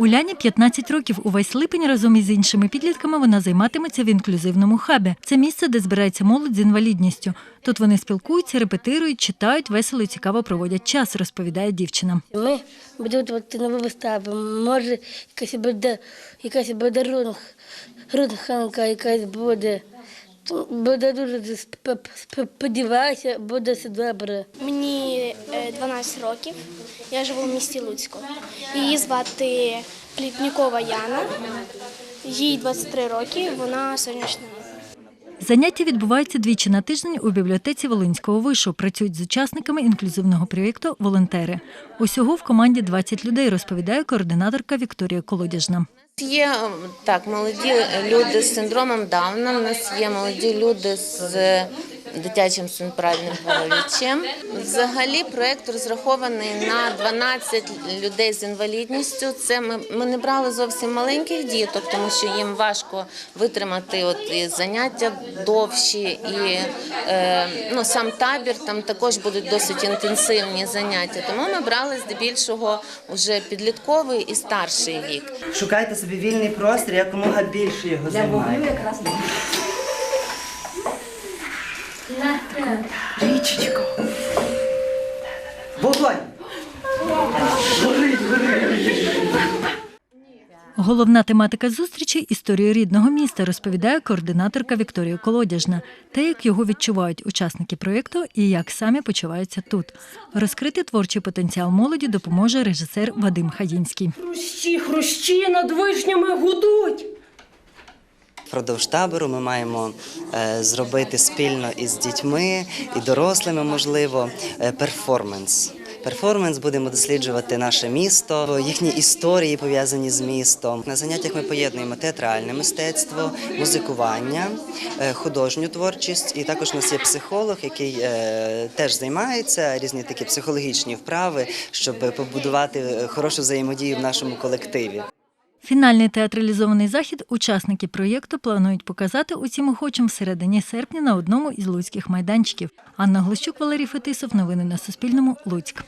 Уляні 15 років. Увесь липень разом із іншими підлітками вона займатиметься в інклюзивному хабі. Це місце, де збирається молодь з інвалідністю. Тут вони спілкуються, репетирують, читають, весело і цікаво проводять час, розповідає дівчина. Ми будемо нову виставу. Може, якась буде, якась буде рунг, рунханка якась буде. Буде дуже сп- сп- сподіваюся, буде все добре. Мені е, 12 років. Я живу в місті Луцьку. Її звати Плітнікова Яна. Їй 23 роки. Вона сонячна. Заняття відбуваються двічі на тиждень у бібліотеці Волинського вишу. Працюють з учасниками інклюзивного проєкту волонтери. Усього в команді 20 людей, розповідає координаторка Вікторія Колодяжна. Є так, молоді люди з синдромом Дауна. У нас є молоді люди з дитячим центральним паралічем. Взагалі проект розрахований на 12 людей з інвалідністю. Це ми, ми не брали зовсім маленьких діток, тому що їм важко витримати от і заняття довші, і е, ну, сам табір там також будуть досить інтенсивні заняття. Тому ми брали здебільшого вже підлітковий і старший вік. Шукайте собі вільний простір, якомога більше його займайте. Річечко. Вогонь! Головна тематика зустрічі історія рідного міста, розповідає координаторка Вікторія Колодяжна. Те, як його відчувають учасники проєкту і як самі почуваються тут. Розкрити творчий потенціал молоді допоможе режисер Вадим Хаїнський. Хрущі, хрущі над вишнями гудуть. Впродовж табору ми маємо е, зробити спільно із дітьми і дорослими, можливо, е, перформанс. Перформанс будемо досліджувати наше місто, їхні історії пов'язані з містом. На заняттях ми поєднуємо театральне мистецтво, музикування, е, художню творчість. І також у нас є психолог, який теж займається різні такі психологічні вправи, щоб побудувати хорошу взаємодію в нашому колективі. Фінальний театралізований захід учасники проєкту планують показати усім охочим в середині серпня на одному із луцьких майданчиків. Анна Глущук, Валерій Фетисов. Новини на Суспільному. Луцьк.